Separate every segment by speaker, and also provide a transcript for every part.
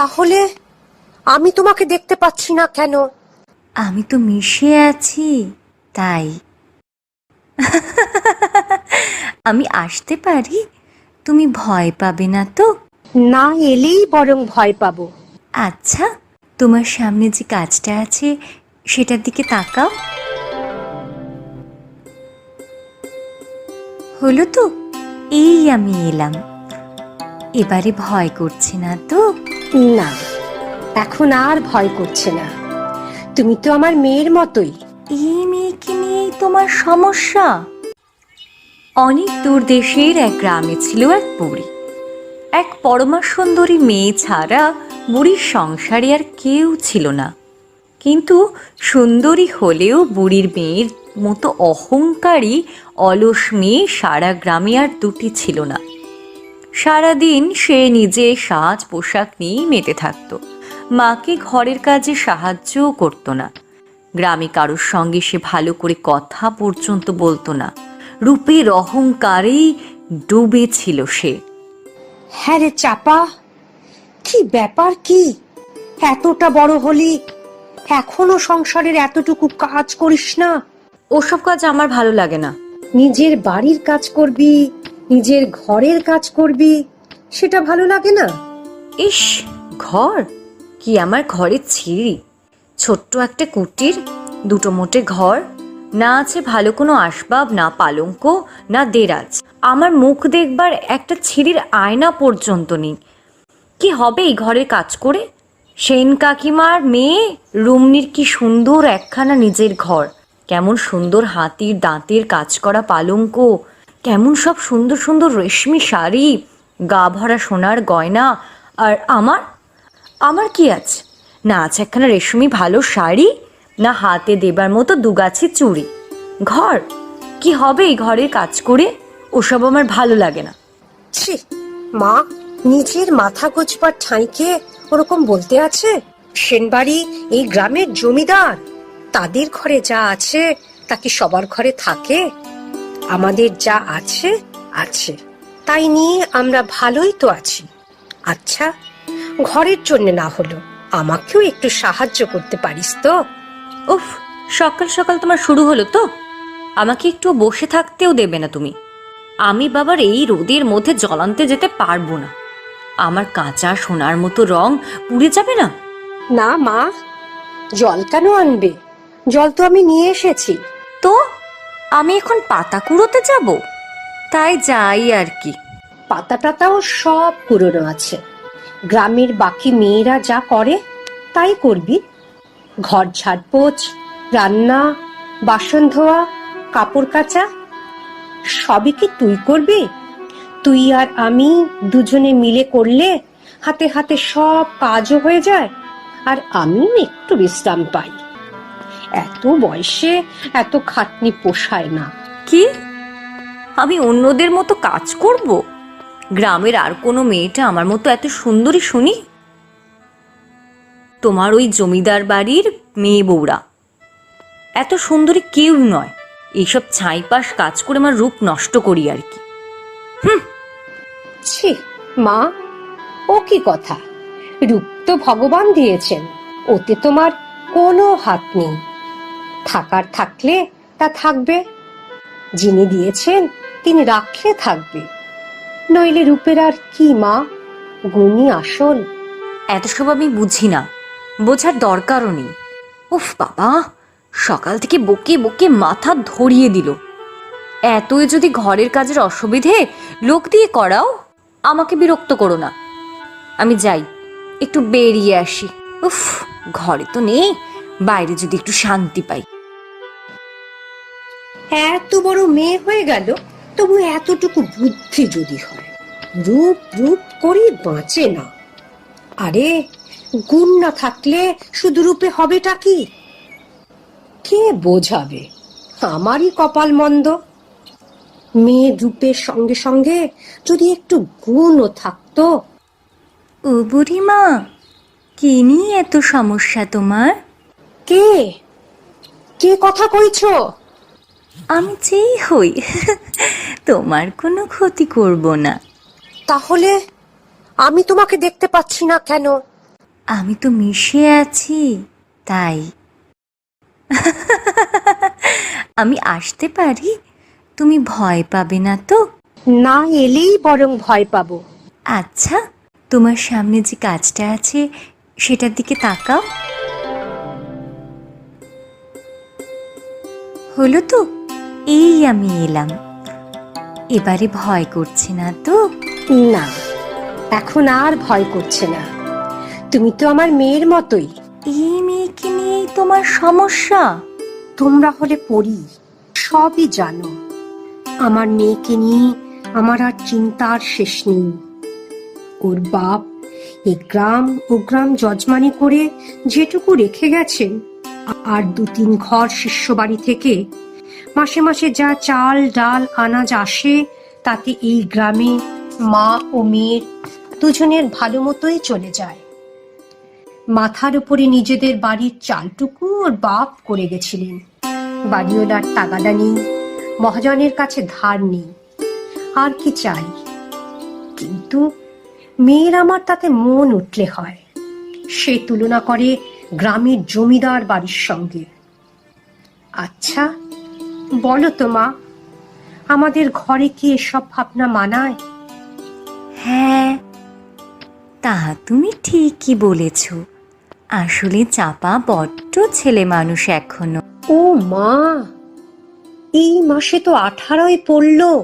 Speaker 1: তাহলে আমি তোমাকে দেখতে পাচ্ছি না কেন?
Speaker 2: আমি তো মিশে আছি তাই। আমি আসতে পারি? তুমি ভয় পাবে না তো?
Speaker 1: না এলেই বরং ভয় পাবো।
Speaker 2: আচ্ছা তোমার সামনে যে কাজটা আছে সেটার দিকে তাকাও। হলো তো এই আমি এলাম। এবারে ভয় করছে না তো?
Speaker 1: না এখন আর ভয় করছে না। তুমি তো আমার মেয়ের মতোই।
Speaker 2: এই মেয়েকে নিয়েই তোমার সমস্যা? অনেক দূর দেশের এক গ্রামে ছিল এক বুড়ি। এক পরমা সুন্দরী মেয়ে ছাড়া বুড়ির সংসারে আর কেউ ছিল না। কিন্তু সুন্দরী হলেও বুড়ির মেয়ের মতো অহংকারী অলস মেয়ে সারা গ্রামে আর দুটি ছিল না। সারাদিন সে নিজে সাজ পোশাক নিয়েই মেতে থাকতো। মাকে ঘরের কাজে সাহায্যও করতো না। গ্রামে কারোর সঙ্গে সে ভালো করে কথা পর্যন্ত বলতো না। রূপের অহংকারেই ডুবে ছিল সে।
Speaker 1: হ্যাঁ রে চাপা কি ব্যাপার কি? এতটা বড় হলি এখনও সংসারের এতটুকু কাজ করিস না?
Speaker 2: ওসব কাজ আমার ভালো লাগে না।
Speaker 1: নিজের বাড়ির কাজ করবি নিজের ঘরের কাজ করবি, সেটা ভালো লাগে না?
Speaker 2: ইস, ঘর? কি আমার ঘরের ছিঁড়ি? ছোট্ট একটা কুটির, দুটো মোটে ঘর, না আছে ভালো কোনো আসবাব, না পালঙ্ক, না দেরাজ। আমার মুখ দেখবার একটা ছিঁড়ির আয়না পর্যন্ত নেই। কি হবে এই ঘরের কাজ করে? সেন কাকিমার মেয়ে, রুমনির কি সুন্দর একখানা নিজের ঘর। কেমন সুন্দর হাতির দাঁতের কাজ করা পালঙ্ক কেমন সব সুন্দর সুন্দর রেশমি শাড়ি, গা ভরা সোনার গয়না, আর আমার? আমার কি আছে? না আছে একখানা রেশমি ভালো শাড়ি, না হাতে দেবার মতো দুগাছি চুড়ি। ঘর? কি হবে এই ঘরের কাজ করে? ওসব আমার ভালো লাগে না।
Speaker 1: ছি, মা, নিজের মাথা গোছবার ঠাঁইকে ওরকম বলতে আছে? সেনবাড়ি এই গ্রামের জমিদার, তাদের ঘরে যা আছে, তা কি সবার ঘরে থাকে? আমাদের যা আছে আছে। তাই নিয়ে আমরা ভালোই তো আছি। আচ্ছা ঘরের জন্য না হলো আমাকেও একটু সাহায্য করতে পারিস তো?
Speaker 2: উফ সকাল সকাল তোমার শুরু হলো তো। আমাকে একটু বসে থাকতেও দেবে না তুমি। আমি বাবার এই রোদের মধ্যে জলান্তে যেতে পারব না। আমার কাঁচা সোনার মতো রং পুড়ে যাবে না?
Speaker 1: না মা জল কেন আনবে? জল তো আমি নিয়ে এসেছি।
Speaker 2: তো? আমি এখন পাতা কুড়োতে যাব? তাই যাই আর কি।
Speaker 1: পাতা টাতাও সব পুরনো আছে। গ্রামের বাকি মেয়েরা যা করে, তাই করবি। ঘর ঝাড়পোছ, রান্না, বাসন ধোয়া, কাপড় কাচা, সবই কি তুই করবি? তুই আর আমি দুজনে মিলে করলে হাতে হাতে সব কাজও হয়ে যায়, আর আমিও একটু বিশ্রাম পাই। এত বয়সে এত খাটনি পোষায় না।
Speaker 2: কি? আমি অন্যদের মতো কাজ করব? গ্রামের আর কোনো মেয়েটা আমার মতো এত সুন্দরী শুনি? তোমার ওই জমিদার বাড়ির মেয়ে বউরা। এত সুন্দরী কেউ নয়। এইসব ছাইপাশ কাজ করে আমার রূপ নষ্ট করি আর কি।
Speaker 1: ছি মা ও কি কথা? রূপ তো ভগবান দিয়েছেন ওতে তোমার কোনো হাত নেই। থাকার থাকলে তা থাকবে। যিনি দিয়েছেন, তিনি রাখলে থাকবে। নইলে রূপের আর কি মা? গুণী আসল।
Speaker 2: এত সব আমি বুঝি না। বোঝার দরকারও নেই। উফ, বাবা! সকাল থেকে বকে বকে মাথা ধরিয়ে দিল। এতই যদি ঘরের কাজের অসুবিধে লোক দিয়ে করাও, আমাকে বিরক্ত করো না। আমি যাই, একটু বেরিয়ে আসি। উফ, ঘরে তো নেই, বাইরে যদি একটু শান্তি পাই।
Speaker 1: এত বড় মেয়ে হয়ে গেল তবু এতটুকু বুদ্ধি যদি হয় রূপ রূপ করে বাঁচে না। আরে গুণ না থাকলে শুধু রূপে হবেটা কি? কে বোঝাবে? আমারই কপাল মন্দ। মেয়ে রূপের সঙ্গে সঙ্গে যদি একটু গুণও থাকতো।
Speaker 2: ও বুড়িমা কি নিয়ে এত সমস্যা তোমার?
Speaker 1: কে? কে কথা কইছো?
Speaker 2: আমি যেই হই তোমার কোনো ক্ষতি করব না।
Speaker 1: তাহলে আমি তোমাকে দেখতে পাচ্ছি না কেন?
Speaker 2: আমি তো মিশে আছি তাই। আমি আসতে পারি? তুমি ভয় পাবে না তো?
Speaker 1: না এলেই বরং ভয় পাবো।
Speaker 2: আচ্ছা তোমার সামনে যে কাজটা আছে সেটার দিকে তাকাও। হলো তো? এই আমি এলাম। এবারে ভয় করছে না তো?
Speaker 1: না এখন আর ভয় করছে না। তুমি তো আমার মেয়ের মতোই।
Speaker 2: এই মেয়েকে নিয়েই তোমার সমস্যা?
Speaker 1: তোমরা হলে পড়ি সবই জানো। আমার মেয়েকে নিয়ে আমার আর চিন্তার শেষ নেই। ওর বাপ এ গ্রাম ও গ্রাম যজমানি করে যেটুকু রেখে গেছেন আর দু তিন ঘর শিষ্য বাড়ি থেকে মাসে মাসে যা চাল, ডাল, আনাজ আসে, তাতে এই গ্রামে মা ও মেয়ের দুজনের ভালো মতোই চলে যায়। মাথার উপরে নিজেদের বাড়ির চালটুকু ওর বাপ করে গেছিলেন। বাড়িওয়ালার তাগাদা নেই, মহাজনের কাছে ধার নেই। আর কি চাই? কিন্তু মেয়ের আমার তাতে মন উঠলে হয়। সে তুলনা করে গ্রামের জমিদার বাড়ির সঙ্গে। আচ্ছা বলো তো মা আমাদের ঘরে কি এসব ভাবনা মানায়?
Speaker 2: হ্যাঁ তা তুমি ঠিকই বলেছ। আসলে চাপা বড্ড ছেলে মানুষ এখনও।
Speaker 1: ও মা এই মাসে তো আঠারোই পড়ল।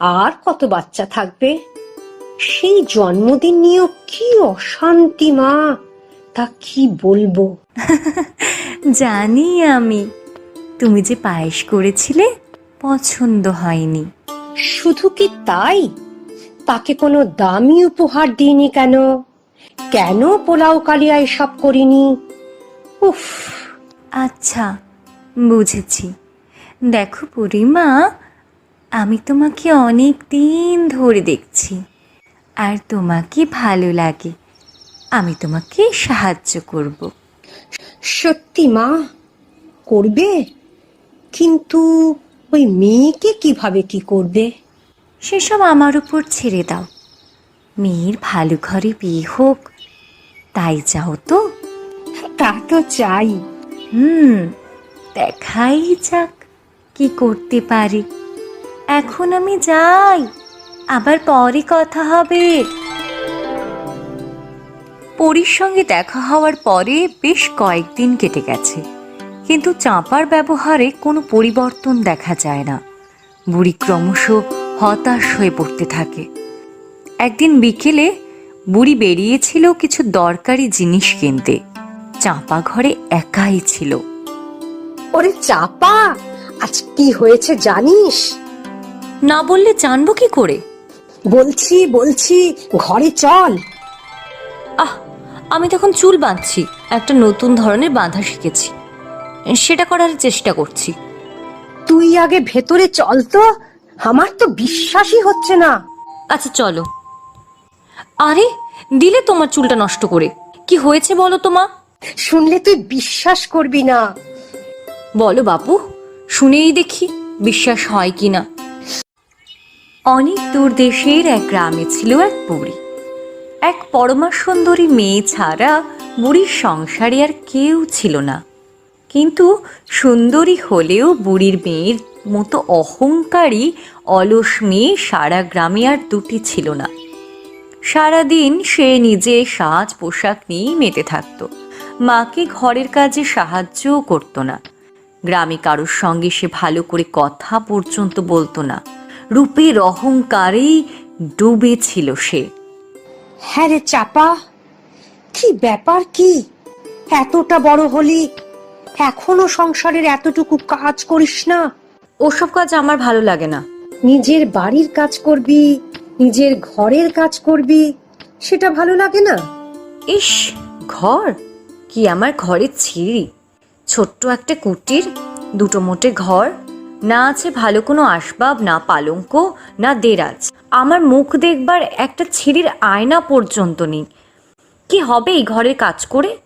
Speaker 1: আর কত বাচ্চা থাকবে? সেই জন্মদিন নিয়েও কি অশান্তি মা তা কি বলব?
Speaker 2: জানি আমি। তুমি যে পায়েস করেছিলে পছন্দ হয়নি।
Speaker 1: শুধু কি তাই? তাকে কোনো দামি উপহার দিইনি কেন? কেন পোলাও কালিয়া এসব করিনি? উফ।
Speaker 2: আচ্ছা বুঝেছি। দেখো পরিমা আমি তোমাকে অনেক দিন ধরে দেখছি আর তোমাকে ভালো লাগে। আমি তোমাকে সাহায্য করব।
Speaker 1: সত্যি মা করবে? কিন্তু ওই মেয়েকে কীভাবে কি করবে?
Speaker 2: সেসব আমার উপর ছেড়ে দাও। মেয়ের ভালো ঘরে বিয়ে হোক তাই চাও তো?
Speaker 1: তা তো চাই।
Speaker 2: হুম দেখাই যাক কি করতে পারি। এখন আমি যাই আবার পরে কথা হবে। পরীর সঙ্গে দেখা হওয়ার পরে বেশ কয়েকদিন কেটে গেছে। কিন্তু চাঁপার ব্যবহারে কোনো পরিবর্তন দেখা যায় না। বুড়ি ক্রমশ হতাশ হয়ে পড়তে থাকে। একদিন বিকেলে বুড়ি বেরিয়েছিল কিছু দরকারি জিনিস কিনতে। চাঁপা ঘরে একাই ছিল।
Speaker 1: ওরে চাপা! আজ কি হয়েছে জানিস?
Speaker 2: না বললে জানব কি করে?
Speaker 1: বলছি বলছি ঘরে চল।
Speaker 2: আহ আমি তখন চুল বাঁধছি একটা নতুন ধরনের বাঁধা শিখেছি। সেটা করার চেষ্টা করছি।
Speaker 1: তুই আগে ভেতরে চল তো। আমার তো বিশ্বাসই হচ্ছে না।
Speaker 2: আচ্ছা চলো। আরে দিলে তোমার চুলটা নষ্ট করে। কি হয়েছে বলো তো মা?
Speaker 1: শুনলে তুই বিশ্বাস করবি না।
Speaker 2: বলো বাপু শুনেই দেখি বিশ্বাস হয় কি না। অনেক দূর দেশের এক গ্রামে ছিল এক বুড়ি। এক পরমা সুন্দরী মেয়ে ছাড়া বুড়ির সংসারে আর কেউ ছিল না। কিন্তু সুন্দরী হলেও বুড়ির মেয়ের মতো অহংকারী, অলস মেয়ে সারা গ্রামে আর দুটি ছিল না। সারাদিন সে নিজে সাজ পোশাক নিয়েই মেতে থাকতো। মাকে ঘরের কাজে সাহায্যও করতো না। গ্রামে কারোর সঙ্গে সে ভালো করে কথা পর্যন্ত বলতো না। রূপের অহংকারেই ডুবে ছিল সে।
Speaker 1: হ্যাঁ রে চাপা, কি ব্যাপার কি? এতটা বড় হলি এখনও সংসারের এতটুকু কাজ করিস না।
Speaker 2: ওসব কাজ আমার ভালো লাগে না।
Speaker 1: নিজের বাড়ির কাজ করবি নিজের ঘরের কাজ করবি সেটা ভালো লাগে না?
Speaker 2: ইস ঘর? কি আমার ঘরের ছিঁড়ি? ছোট্ট একটা কুটির দুটো মোটে ঘর না আছে ভালো কোনো আসবাব না পালঙ্ক না দেরাজ। আমার মুখ দেখবার একটা ছিঁড়ির আয়না পর্যন্ত নেই। কি হবে এই ঘরের কাজ করে?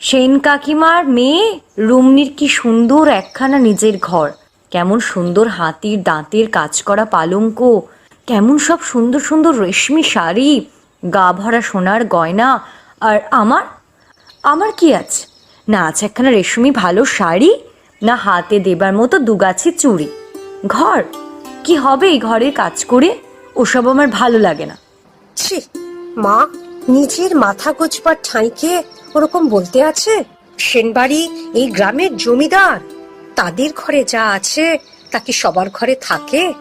Speaker 2: সেন কাকিমার মেয়ে? রুমনির কি সুন্দর একখানা নিজের ঘর। কেমন সুন্দর হাতির দাঁতের কাজ করা পালঙ্ক। কেমন সব সুন্দর সুন্দর রেশমি শাড়ি। গা ভরা সোনার গয়না। আর আমার? আমার কি আছে? না আছে একখানা রেশমি ভালো শাড়ি। না হাতে দেবার মতো দুগাছি চুড়ি। ঘর? কি হবে এই ঘরের কাজ করে? ওসব আমার ভালো লাগে না।
Speaker 1: মা নিজের মাথা গোছবার ঠাঁইকে ওরকম বলতে আছে? সেনবাড়ি, এই গ্রামের জমিদার। তাদের ঘরে যা আছে, তা কি সবার ঘরে থাকে?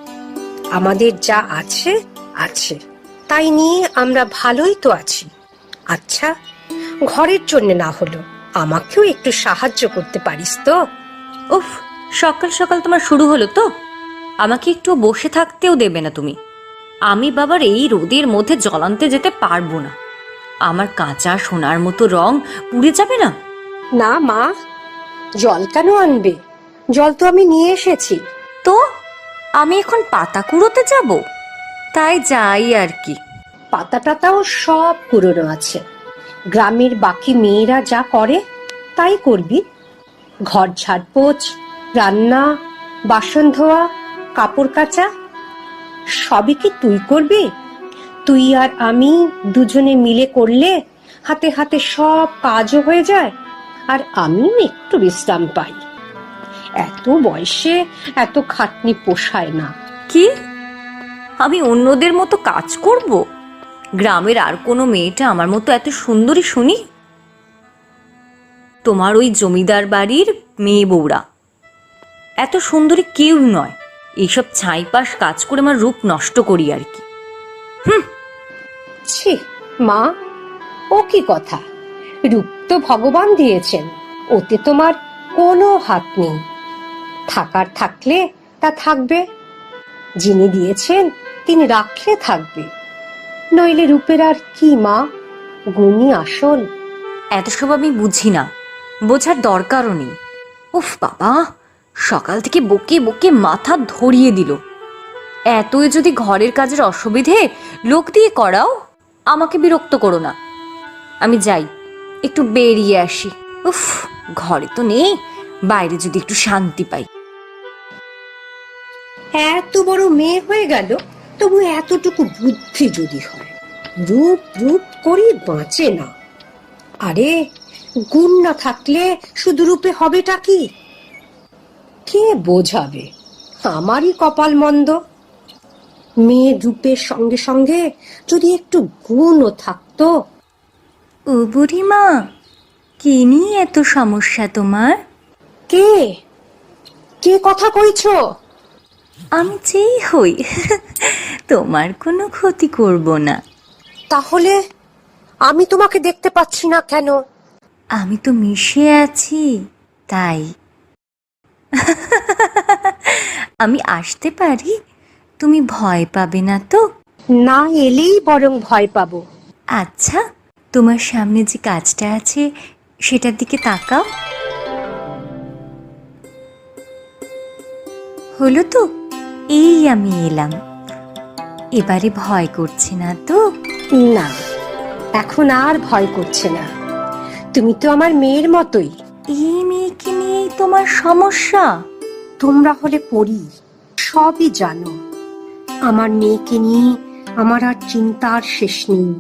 Speaker 1: আমাদের যা আছে আছে। তাই নিয়ে আমরা ভালোই তো আছি। আচ্ছা ঘরের জন্য না হলো আমাকেও একটু সাহায্য করতে পারিস তো?
Speaker 2: উফ, সকাল সকাল তোমার শুরু হলো তো। আমাকে একটু বসে থাকতেও দেবে না তুমি। আমি বাবার এই রোদের মধ্যে জলান্তে যেতে পারব না। আমার কাঁচা সোনার মতো রং পুড়ে যাবে না?
Speaker 1: না মা। জল কেন আনবে? জল তো আমি নিয়ে এসেছি।
Speaker 2: তো আমি এখন পাতা কুড়োতে যাব? তাই যাই আর কি।
Speaker 1: পাতা টাতাও সব পুরনো আছে। গ্রামের বাকি মেয়েরা যা করে তাই করবি। ঘর ঝাড়পোছ রান্না বাসন ধোয়া কাপড় কাচা সবই কি তুই করবি? তুই আর আমি দুজনে মিলে করলে হাতে হাতে সব কাজও হয়ে যায়, আর আমিও একটু বিশ্রাম পাই। এত বয়সে এত খাটনি পোষায় না।
Speaker 2: কি? আমি অন্যদের মতো কাজ করব? গ্রামের আর কোনো মেয়েটা আমার মতো এত সুন্দরী শুনি? তোমার ওই জমিদার বাড়ির মেয়ে বউরা। এত সুন্দরী কেউ নয়। এইসব ছাইপাশ কাজ করে আমার রূপ নষ্ট করি আর কি।
Speaker 1: ছি, মা, ও কি কথা? রূপ তো ভগবান দিয়েছেন, ওতে তোমার কোনো হাত নেই। থাকার থাকলে তা থাকবে, যিনি দিয়েছেন তিনি রাখলে থাকবে। নইলে রূপের আর কি, মা? গুণই আসল।
Speaker 2: এত সব আমি বুঝি না, বোঝার দরকারও নেই। উফ, বাবা, সকাল থেকে বকে বকে মাথা ধরিয়ে দিল। এতই যদি ঘরের কাজের অসুবিধে লোক দিয়ে করাও আমাকে বিরক্ত করো না। আমি যাই, একটু বেরিয়ে আসি। উফ, ঘরে তো নেই, বাইরে যদি একটু শান্তি পাই।
Speaker 1: এত বড় মেয়ে হয়ে গেল, তবু এতটুকু বুদ্ধি যদি হয়, রূপ রূপ করি বাঁচে না। আরে, গুণ না থাকলে শুধু রূপে হবেটা কি? কে বোঝাবে? আমারই কপাল মন্দ। মেয়ে রূপের সঙ্গে সঙ্গে যদি একটু গুণও থাকতো।
Speaker 2: ও বুড়িমা কি নিয়ে এত সমস্যা তোমার?
Speaker 1: কে? কে কথা কইছো?
Speaker 2: আমি যেই হই তোমার কোনো ক্ষতি করব না।
Speaker 1: তাহলে আমি তোমাকে দেখতে পাচ্ছি না কেন?
Speaker 2: আমি তো মিশে আছি তাই। আমি আসতে পারি? তুমি ভয় পাবে না তো?
Speaker 1: না এলেই বরং ভয় পাবো।
Speaker 2: আচ্ছা তোমার সামনে যে কাজটা আছে সেটার দিকে তাকাও। হলো তো এই আমি এলাম। এবারে ভয় করছে না তো?
Speaker 1: না এখন আর ভয় করছে না। তুমি তো আমার মেয়ের মতোই।
Speaker 2: এই মেয়েকে নিয়েই তোমার সমস্যা?
Speaker 1: তোমরা হলে পড়ি সবই জানো। আমার মেয়েকে নিয়ে আমার আর চিন্তার শেষ নেই।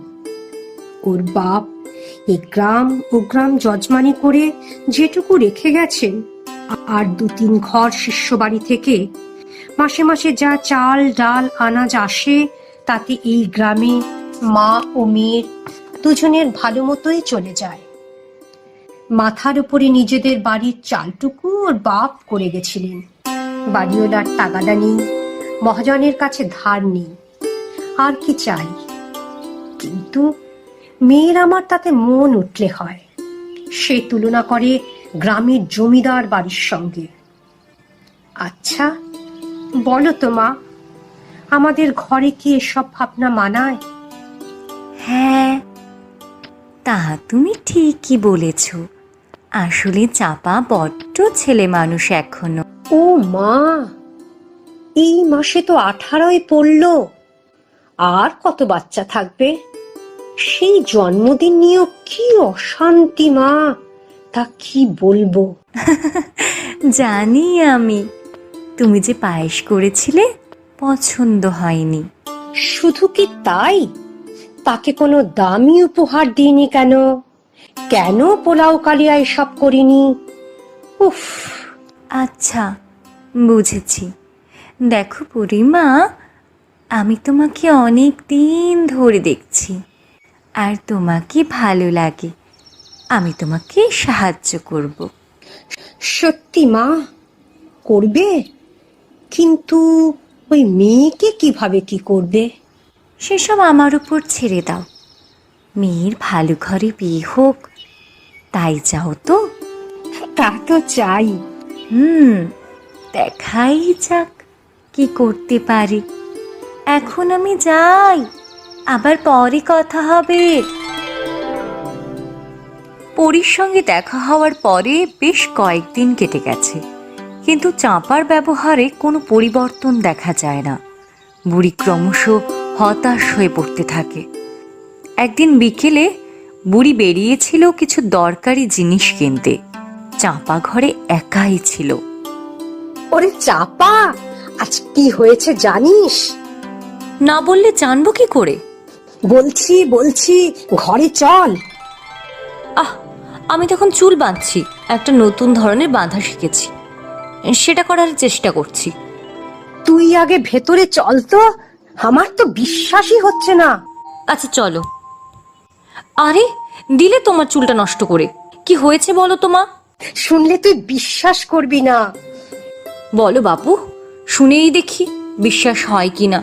Speaker 1: ওর বাপ এ গ্রাম ও গ্রাম যজমানি করে যেটুকু রেখে গেছেন, আর দু তিন ঘর শিষ্য বাড়ি থেকে মাসে মাসে যা চাল, ডাল, আনাজ আসে, তাতে এই গ্রামে মা ও মেয়ের দুজনের ভালো মতোই চলে যায়। মাথার উপরে নিজেদের বাড়ির চালটুকু ওর বাপ করে গেছিলেন। বাড়িওলার টাকাটা নেই। মহাজনের কাছে ধার নেই। আর কি চাই? কিন্তু মেয়ের আমার তাতে মন উঠলে হয়। সে তুলনা করে গ্রামের জমিদার বাড়ির সঙ্গে। আচ্ছা বলো তো মা আমাদের ঘরে কি এসব ভাবনা মানায়?
Speaker 2: হ্যাঁ তা তুমি ঠিকই বলেছ। আসলে চাপা বড্ড ছেলে মানুষ এখনও।
Speaker 1: ও মা এই মাসে তো আঠারোই পড়ল। আর কত বাচ্চা থাকবে? সেই জন্মদিন নিয়েও কি অশান্তি মা! তা কি বলব?
Speaker 2: জানি আমি। তুমি যে পায়েস করেছিলে পছন্দ হয়নি।
Speaker 1: শুধু কি তাই? তাকে কোনো দামি উপহার দিইনি কেন? কেন পোলাও কালিয়া এসব করিনি? উফ!
Speaker 2: আচ্ছা বুঝেছি। দেখো পরিমা আমি তোমাকে অনেক দিন ধরে দেখছি। আর তোমাকে ভালো লাগে। আমি তোমাকে সাহায্য করব।
Speaker 1: সত্যি মা করবে? কিন্তু ওই মেয়েকে কীভাবে কি করবে?
Speaker 2: সেসব আমার উপর ছেড়ে দাও। মেয়ের ভালো ঘরে বিয়ে হোক তাই যাও তো?
Speaker 1: তা তো চাই।
Speaker 2: হুম দেখাই যাক। কি করতে পারি? এখন আমি যাই, আবার পরে কথা হবে। পরীর সঙ্গে দেখা হওয়ার পরে বেশ কয়েকদিন কেটে গেছে, কিন্তু চাঁপার ব্যবহারে কোনো পরিবর্তন দেখা যায় না। বুড়ি ক্রমশ হতাশ হয়ে পড়তে থাকে। একদিন বিকেলে বুড়ি বেরিয়েছিল কিছু দরকারি জিনিস কিনতে। চাঁপা ঘরে একাই ছিল।
Speaker 1: ওরে চাপা! আজ কি হয়েছে জানিস?
Speaker 2: না বললে জানব কি করে?
Speaker 1: বলছি বলছি ঘরে চল।
Speaker 2: আহ আমি তখন চুল বাঁধছি একটা নতুন ধরনের বাঁধা শিখেছি। সেটা করার চেষ্টা করছি।
Speaker 1: তুই আগে ভেতরে চল তো আমার তো বিশ্বাসই হচ্ছে না।
Speaker 2: আচ্ছা চলো। আরে দিলে তোমার চুলটা নষ্ট করে। কি হয়েছে বলো তোমা
Speaker 1: শুনলে তুই বিশ্বাস করবি না।
Speaker 2: বলো বাপু। শুনেই দেখি বিশ্বাস হয় কি না